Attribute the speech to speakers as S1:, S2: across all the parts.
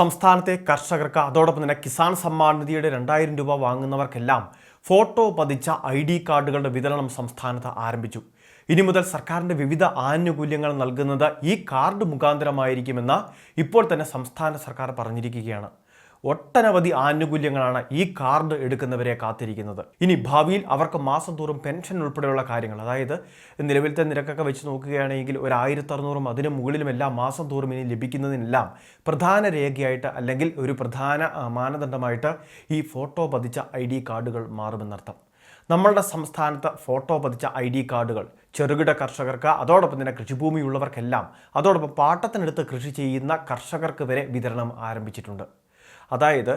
S1: സംസ്ഥാനത്തെ കർഷകർക്ക് അതോടൊപ്പം തന്നെ കിസാൻ സമ്മാൻ നിധിയുടെ രണ്ടായിരം രൂപ വാങ്ങുന്നവർക്കെല്ലാം ഫോട്ടോ പതിച്ച ഐ ഡി കാർഡുകളുടെ വിതരണം സംസ്ഥാനത്ത് ആരംഭിച്ചു. ഇനി മുതൽ സർക്കാരിന്റെ വിവിധ ആനുകൂല്യങ്ങൾ നൽകുന്നത് ഈ കാർഡ് മുഖാന്തരമായിരിക്കുമെന്ന് ഇപ്പോൾ തന്നെ സംസ്ഥാന സർക്കാർ പറഞ്ഞിരിക്കുകയാണ്. ഒട്ടനവധി ആനുകൂല്യങ്ങളാണ് ഈ കാർഡ് എടുക്കുന്നവരെ കാത്തിരിക്കുന്നത്. ഇനി ഭാവിയിൽ അവർക്ക് മാസം തോറും പെൻഷൻ ഉൾപ്പെടെയുള്ള കാര്യങ്ങൾ അതായത് നിലവിലത്തെ നിരക്കൊക്കെ വെച്ച് നോക്കുകയാണെങ്കിൽ ഒരു ആയിരത്തി അറുന്നൂറും അതിന് മുകളിലും എല്ലാം മാസം തോറും ഇനി ലഭിക്കുന്നതിനെല്ലാം പ്രധാന രേഖയായിട്ട് അല്ലെങ്കിൽ ഒരു പ്രധാന മാനദണ്ഡമായിട്ട് ഈ ഫോട്ടോ പതിച്ച ഐ ഡി കാർഡുകൾ മാറുമെന്നർത്ഥം. നമ്മളുടെ സംസ്ഥാനത്ത് ഫോട്ടോ പതിച്ച ഐ ഡി കാർഡുകൾ ചെറുകിട കർഷകർക്ക് അതോടൊപ്പം തന്നെ കൃഷിഭൂമിയുള്ളവർക്കെല്ലാം അതോടൊപ്പം പാട്ടത്തിനെടുത്ത് കൃഷി ചെയ്യുന്ന കർഷകർക്ക് വരെ വിതരണം ആരംഭിച്ചിട്ടുണ്ട്. അതായത്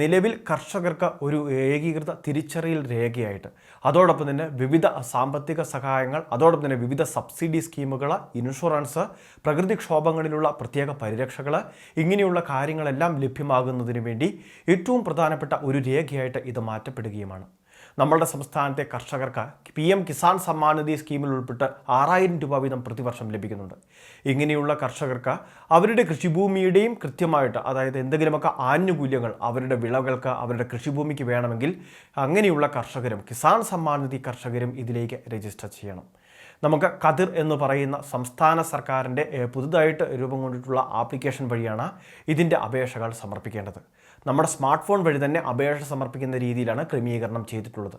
S1: നിലവിൽ കർഷകർക്ക് ഒരു ഏകീകൃത തിരിച്ചറിയൽ രേഖയായിട്ട്. അതോടൊപ്പം തന്നെ വിവിധ സാമ്പത്തിക സഹായങ്ങൾ അതോടൊപ്പം തന്നെ വിവിധ സബ്സിഡി സ്കീമുകൾ ഇൻഷുറൻസ് പ്രകൃതിക്ഷോഭങ്ങളിലുള്ള പ്രത്യേക പരിരക്ഷകൾ ഇങ്ങനെയുള്ള കാര്യങ്ങളെല്ലാം ലഭ്യമാകുന്നതിന് വേണ്ടി ഏറ്റവും പ്രധാനപ്പെട്ട ഒരു രേഖയായിട്ട് ഇത് മാറ്റപ്പെടുകയുമാണ്. നമ്മളുടെ സംസ്ഥാനത്തെ കർഷകർക്ക് പി എം കിസാൻ സമ്മാൻ നിധി സ്കീമിൽ ഉൾപ്പെട്ട് ആറായിരം രൂപ വീതം പ്രതിവർഷം ലഭിക്കുന്നുണ്ട്. ഇങ്ങനെയുള്ള കർഷകർക്ക് അവരുടെ കൃഷിഭൂമിയുടെയും കൃത്യമായിട്ട് അതായത് എന്തെങ്കിലുമൊക്കെ ആനുകൂല്യങ്ങൾ അവരുടെ വിളകൾക്ക് അവരുടെ കൃഷിഭൂമിക്ക് വേണമെങ്കിൽ അങ്ങനെയുള്ള കർഷകരും കിസാൻ സമ്മാൻ നിധി കർഷകരും ഇതിലേക്ക് രജിസ്റ്റർ ചെയ്യണം. നമുക്ക് കതിർ എന്ന് പറയുന്ന സംസ്ഥാന സർക്കാരിന്റെ പുതുതായിട്ട് രൂപം കൊണ്ടിട്ടുള്ള ആപ്ലിക്കേഷൻ വഴിയാണ് ഇതിന്റെ അപേക്ഷകൾ സമർപ്പിക്കേണ്ടത്. നമ്മുടെ സ്മാർട്ട് ഫോൺ വഴി തന്നെ അപേക്ഷ സമർപ്പിക്കുന്ന രീതിയിലാണ് ക്രമീകരണം ചെയ്തിട്ടുള്ളത്.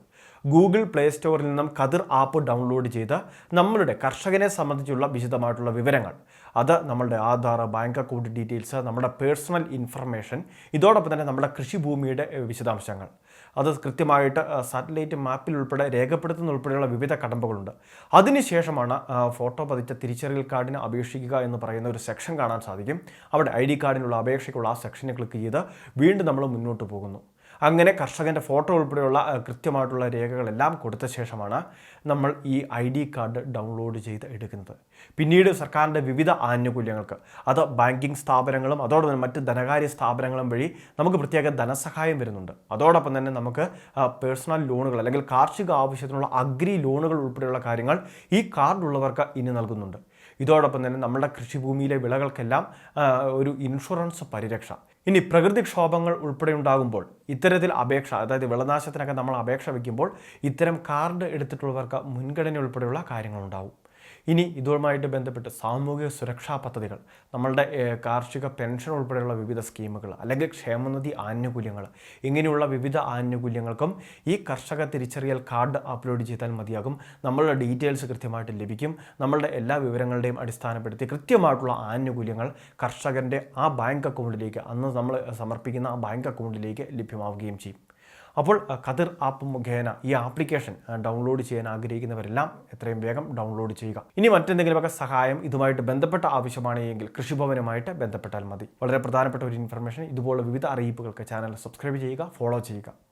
S1: ഗൂഗിൾ പ്ലേ സ്റ്റോറിൽ നിന്നും കതിർ ആപ്പ് ഡൗൺലോഡ് ചെയ്ത് നമ്മളുടെ കർഷകനെ സംബന്ധിച്ചുള്ള വിശദമായിട്ടുള്ള വിവരങ്ങൾ. അത് നമ്മളുടെ ആധാർ ബാങ്ക് അക്കൗണ്ട് ഡീറ്റെയിൽസ് നമ്മുടെ പേഴ്സണൽ ഇൻഫർമേഷൻ ഇതോടൊപ്പം തന്നെ നമ്മുടെ കൃഷിഭൂമിയുടെ വിശദാംശങ്ങൾ. അത് കൃത്യമായിട്ട് സാറ്റലൈറ്റ് മാപ്പിൽ ഉൾപ്പെടെ രേഖപ്പെടുത്തുന്ന ഉൾപ്പെടെയുള്ള വിവിധ കടമ്പകളുണ്ട്. അതിനുശേഷമാണ് ഫോട്ടോ പതിച്ച തിരിച്ചറിയൽ കാർഡിന് അപേക്ഷിക്കുക എന്ന് പറയുന്ന ഒരു സെക്ഷൻ കാണാൻ സാധിക്കും. അവിടെ ഐ ഡി കാർഡിനുള്ള അപേക്ഷയ്ക്കുള്ള ആ സെക്ഷനിൽ ക്ലിക്ക് ചെയ്ത് വീണ്ടും നമ്മൾ മുന്നോട്ട് പോകുന്നു. അങ്ങനെ കർഷകന്റെ ഫോട്ടോ ഉൾപ്പെടെയുള്ള കൃത്യമായിട്ടുള്ള രേഖകളെല്ലാം കൊടുത്ത ശേഷമാണ് നമ്മൾ ഈ ഐ ഡി കാർഡ് ഡൗൺലോഡ് ചെയ്ത് എടുക്കുന്നത്. പിന്നീട് സർക്കാരിന്റെ വിവിധ ആനുകൂല്യങ്ങൾക്ക് അത് ബാങ്കിങ് സ്ഥാപനങ്ങളും അതോടൊപ്പം മറ്റ് ധനകാര്യ സ്ഥാപനങ്ങളും വഴി നമുക്ക് പ്രത്യേക ധനസഹായം വരുന്നുണ്ട്. അതോടൊപ്പം തന്നെ നമുക്ക് പേഴ്സണൽ ലോണുകൾ അല്ലെങ്കിൽ കാർഷിക ആവശ്യത്തിനുള്ള അഗ്രി ലോണുകൾ ഉൾപ്പെടെയുള്ള കാര്യങ്ങൾ ഈ കാർഡുള്ളവർക്ക് ഇനി നൽകുന്നുണ്ട്. ഇതോടൊപ്പം തന്നെ നമ്മുടെ കൃഷിഭൂമിയിലെ വിളകൾക്കെല്ലാം ഒരു ഇൻഷുറൻസ് പരിരക്ഷ. ഇനി പ്രകൃതിക്ഷോഭങ്ങൾ ഉൾപ്പെടെ ഉണ്ടാകുമ്പോൾ ഇത്തരത്തിൽ അപേക്ഷ അതായത് വിളനാശത്തിനൊക്കെ നമ്മൾ അപേക്ഷ വയ്ക്കുമ്പോൾ ഇത്തരം കാർഡ് എടുത്തിട്ടുള്ളവർക്ക് മുൻഗണന ഉൾപ്പെടെയുള്ള കാര്യങ്ങളുണ്ടാവും. ഇനി ഇതുമായിട്ട് ബന്ധപ്പെട്ട് സാമൂഹിക സുരക്ഷാ പദ്ധതികൾ നമ്മളുടെ കാർഷിക പെൻഷൻ ഉൾപ്പെടെയുള്ള വിവിധ സ്കീമുകൾ അല്ലെങ്കിൽ ക്ഷേമനിധി ആനുകൂല്യങ്ങൾ ഇങ്ങനെയുള്ള വിവിധ ആനുകൂല്യങ്ങൾക്കും ഈ കർഷക തിരിച്ചറിയൽ കാർഡ് അപ്ലോഡ് ചെയ്താൽ മതിയാകും. നമ്മളുടെ ഡീറ്റെയിൽസ് കൃത്യമായിട്ട് ലഭിക്കും. നമ്മളുടെ എല്ലാ വിവരങ്ങളുടെയും അടിസ്ഥാനപ്പെടുത്തി കൃത്യമായിട്ടുള്ള ആനുകൂല്യങ്ങൾ കർഷകന്റെ ആ ബാങ്ക് അക്കൗണ്ടിലേക്ക് അന്ന് നമ്മൾ സമർപ്പിക്കുന്ന ആ ബാങ്ക് അക്കൗണ്ടിലേക്ക് ലഭ്യമാവുകയും ചെയ്യും. അപ്പോൾ കതിർ ആപ്പ് മുഖേന ഈ ആപ്ലിക്കേഷൻ ഡൗൺലോഡ് ചെയ്യാൻ ആഗ്രഹിക്കുന്നവരെല്ലാം എത്രയും വേഗം ഡൗൺലോഡ് ചെയ്യുക. ഇനി മറ്റെന്തെങ്കിലുമൊക്കെ സഹായം ഇതുമായിട്ട് ബന്ധപ്പെട്ട ആവശ്യമാണെങ്കിൽ കൃഷിഭവനുമായിട്ട് ബന്ധപ്പെട്ടാൽ മതി. വളരെ പ്രധാനപ്പെട്ട ഒരു ഇൻഫർമേഷൻ ഇതുപോലുള്ള വിവിധ അറിയിപ്പുകൾക്ക് ചാനൽ സബ്സ്ക്രൈബ് ചെയ്യുക ഫോളോ ചെയ്യുക.